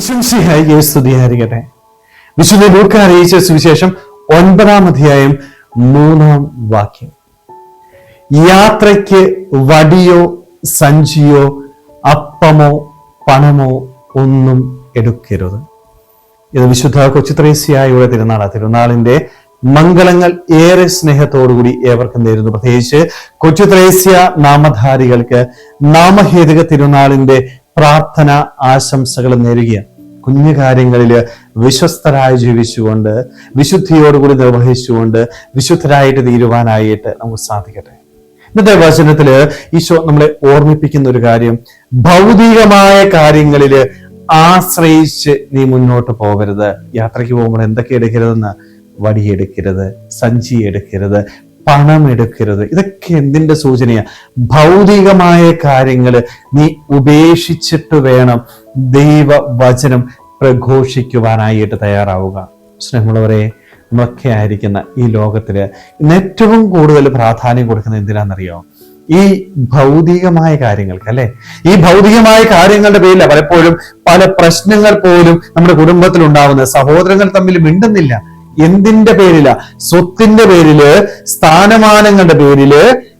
പ്രശംസയായി സ്തുതിയായിരിക്കട്ടെ വിശുദ്ധ ലൂക്ക അറിയിച്ച സുവിശേഷം ഒൻപതാം അധ്യായം മൂന്നാം വാക്യം. യാത്രയ്ക്ക് വടിയോ സഞ്ചിയോ അപ്പമോ പണമോ ഒന്നും എടുക്കരുത്. ഇത് വിശുദ്ധ കൊച്ചുത്രേസ്യായുടെ തിരുനാള. തിരുനാളിന്റെ മംഗളങ്ങൾ ഏറെ സ്നേഹത്തോടുകൂടി ഏവർക്കും നേരുന്നു. പ്രത്യേകിച്ച് കൊച്ചുത്രേസ്യ നാമധാരികൾക്ക് നാമഹേതുക തിരുനാളിന്റെ പ്രാർത്ഥന ആശംസകൾ നേരുകയാണ്. കുഞ്ഞു കാര്യങ്ങളിൽ വിശ്വസ്തരായി ജീവിച്ചുകൊണ്ട് വിശുദ്ധിയോടുകൂടി നിർവഹിച്ചുകൊണ്ട് വിശുദ്ധരായിട്ട് തീരുവാനായിട്ട് നമുക്ക് സാധിക്കട്ടെ. ഇന്നത്തെ വചനത്തിൽ ഈശോ നമ്മളെ ഓർമ്മിപ്പിക്കുന്ന ഒരു കാര്യം. ഭൗതികമായ കാര്യങ്ങളിൽ ആശ്രയിച്ച് നീ മുന്നോട്ട് പോകരുത്. യാത്രയ്ക്ക് പോകുമ്പോൾ എന്തൊക്കെ എടുക്കരുതെന്ന്? വടിയെടുക്കരുത് സഞ്ചി എടുക്കരുത് പണം എടുക്കരുത് ഇതൊക്കെ എന്തിന്റെ സൂചനയാ? ഭൗതികമായ കാര്യങ്ങൾ നീ ഉപേക്ഷിച്ചിട്ട് വേണം ദൈവ വചനം പ്രഘോഷിക്കുവാനായിട്ട് തയ്യാറാവുക. സ്നേഹമുള്ളവരെ നമ്മളൊക്കെ ആയിരിക്കുന്ന ഈ ലോകത്തിൽ ഇന്ന് ഏറ്റവും കൂടുതൽ പ്രാധാന്യം കൊടുക്കുന്നത് എന്തിനാണെന്നറിയോ? ഈ ഭൗതികമായ കാര്യങ്ങൾക്ക് അല്ലെ? ഈ ഭൗതികമായ കാര്യങ്ങളുടെ പേരില പലപ്പോഴും പല പ്രശ്നങ്ങൾ പോലും നമ്മുടെ കുടുംബത്തിൽ ഉണ്ടാവുന്നത് സഹോദരങ്ങൾ തമ്മിൽ മിണ്ടുന്നില്ല. എന്തിന്റെ പേരില? സ്വത്തിന്റെ പേരിൽ സ്ഥാനമാനങ്ങളുടെ പേരിൽ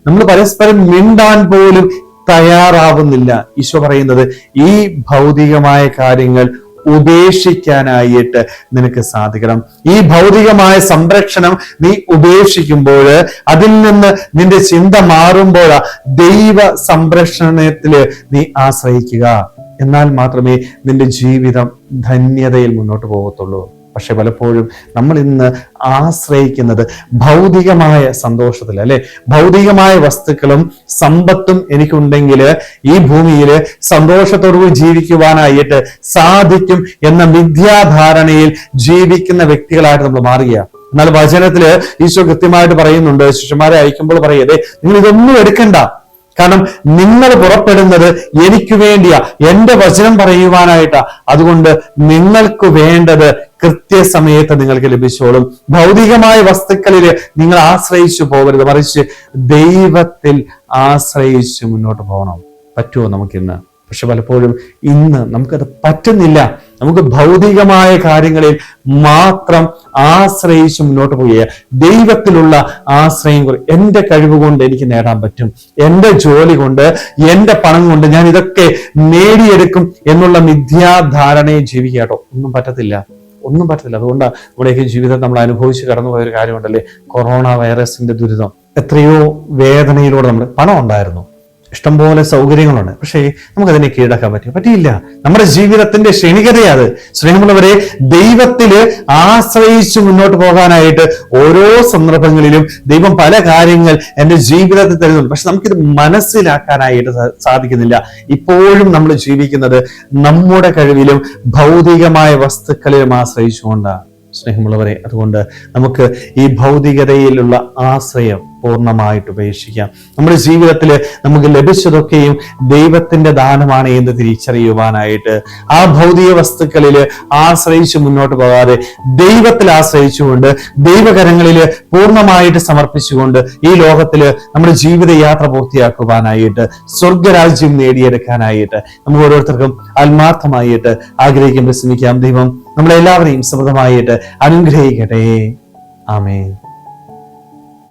നമ്മൾ പരസ്പരം മിണ്ടാൻ പോലും തയ്യാറാവുന്നില്ല. ഈശോ പറയുന്നത് ഈ ഭൗതികമായ കാര്യങ്ങൾ ഉപേക്ഷിക്കാനായിട്ട് നിനക്ക് സാധിക്കണം. ഈ ഭൗതികമായ സംരക്ഷണം നീ ഉപേക്ഷിക്കുമ്പോൾ അതിൽ നിന്ന് നിന്റെ ചിന്ത മാറുമ്പോൾ ദൈവ സംരക്ഷണത്തിൽ നീ ആശ്രയിക്കുക. എന്നാൽ മാത്രമേ നിന്റെ ജീവിതം ധന്യതയിൽ മുന്നോട്ട് പോകത്തുള്ളൂ. പക്ഷെ പലപ്പോഴും നമ്മൾ ഇന്ന് ആശ്രയിക്കുന്നത് ഭൗതികമായ സന്തോഷത്തിൽ അല്ലെ? ഭൗതികമായ വസ്തുക്കളും സമ്പത്തും എനിക്കുണ്ടെങ്കിൽ ഈ ഭൂമിയിൽ സന്തോഷത്തോടുകൂടി ജീവിക്കുവാനായിട്ട് സാധിക്കും എന്ന മിഥ്യാധാരണയിൽ ജീവിക്കുന്ന വ്യക്തികളായിട്ട് നമ്മൾ മാറുകയാണ്. എന്നാൽ വചനത്തിൽ ഈശോ കൃത്യമായിട്ട് പറയുന്നുണ്ട് ശിഷ്യന്മാരെ അയക്കുമ്പോൾ പറയതേ നിങ്ങൾ ഇതൊന്നും എടുക്കണ്ട. കാരണം നിങ്ങൾ പുറപ്പെടുന്നത് എനിക്ക് വേണ്ടിയാ. എന്റെ വചനം പറയുവാനായിട്ടാ. അതുകൊണ്ട് നിങ്ങൾക്ക് വേണ്ടത് കൃത്യസമയത്ത് നിങ്ങൾക്ക് ലഭിച്ചോളും. ഭൗതികമായ വസ്തുക്കളിൽ നിങ്ങൾ ആശ്രയിച്ചു പോകരുത്. മറിച്ച് ദൈവത്തിൽ ആശ്രയിച്ച് മുന്നോട്ട് പോകണം. പറ്റുമോ നമുക്കിന്ന്? പക്ഷെ പലപ്പോഴും ഇന്ന് നമുക്കത് പറ്റുന്നില്ല. നമുക്ക് ഭൗതികമായ കാര്യങ്ങളിൽ മാത്രം ആശ്രയിച്ച് മുന്നോട്ട് പോവുക ദൈവത്തിലുള്ള ആശ്രയം എന്റെ കഴിവ് കൊണ്ട് എനിക്ക് നേടാൻ പറ്റും. എന്റെ ജോലി കൊണ്ട് എന്റെ പണം കൊണ്ട് ഞാൻ ഇതൊക്കെ നേടിയെടുക്കും എന്നുള്ള മിഥ്യാധാരണയെ ജീവിക്കുക കേട്ടോ. ഒന്നും പറ്റത്തില്ല. ഒന്നും പറ്റത്തില്ല. അതുകൊണ്ടാണ് നമ്മുടെയൊക്കെ ജീവിതം നമ്മൾ അനുഭവിച്ച് കടന്നുപോയ ഒരു കാര്യമുണ്ടല്ലേ? കൊറോണ വൈറസിന്റെ ദുരിതം. എത്രയോ വേദനയിലൂടെ നമ്മൾ പണം ഉണ്ടായിരുന്നു. ഇഷ്ടംപോലെ സൗകര്യങ്ങളുണ്ട്. പക്ഷേ നമുക്കതിനെ കീഴടക്കാൻ പറ്റും പറ്റിയില്ല. നമ്മുടെ ജീവിതത്തിന്റെ ക്ഷണികതയാത് സ്നേഹമുള്ളവരെ ദൈവത്തിൽ ആശ്രയിച്ച് മുന്നോട്ട് പോകാനായിട്ട് ഓരോ സന്ദർഭങ്ങളിലും ദൈവം പല കാര്യങ്ങൾ എന്റെ ജീവിതത്തിൽ തരുന്നുണ്ട്. പക്ഷെ നമുക്കിത് മനസ്സിലാക്കാനായിട്ട് സാധിക്കുന്നില്ല. ഇപ്പോഴും നമ്മൾ ജീവിക്കുന്നത് നമ്മുടെ കഴിവിലും ഭൗതികമായ വസ്തുക്കളിലും ആശ്രയിച്ചുകൊണ്ടാണ്. സ്നേഹമുള്ളവരെ അതുകൊണ്ട് നമുക്ക് ഈ ഭൗതികതയിലുള്ള ആശ്രയം പൂർണമായിട്ട് ഉപേക്ഷിക്കാം. നമ്മുടെ ജീവിതത്തിൽ നമുക്ക് ലഭിച്ചതൊക്കെയും ദൈവത്തിന്റെ ദാനമാണ് എന്ന് തിരിച്ചറിയുവാനായിട്ട് ആ ഭൗതിക വസ്തുക്കളിൽ ആശ്രയിച്ച് മുന്നോട്ട് പോകാതെ ദൈവത്തിൽ ആശ്രയിച്ചുകൊണ്ട് ദൈവകരങ്ങളിൽ പൂർണമായിട്ട് സമർപ്പിച്ചുകൊണ്ട് ഈ ലോകത്തിൽ നമ്മുടെ ജീവിതയാത്ര പൂർത്തിയാക്കുവാനായിട്ട് സ്വർഗരാജ്യം നേടിയെടുക്കാനായിട്ട് നമുക്ക് ഓരോരുത്തർക്കും ആത്മാർത്ഥമായിട്ട് ആഗ്രഹിക്കുമ്പോൾ ശ്രമിക്കാം ദൈവം നമ്മളെല്ലാവരെയും സമൃദ്ധമായിട്ട് അനുഗ്രഹിക്കട്ടെ. ആമേൻ.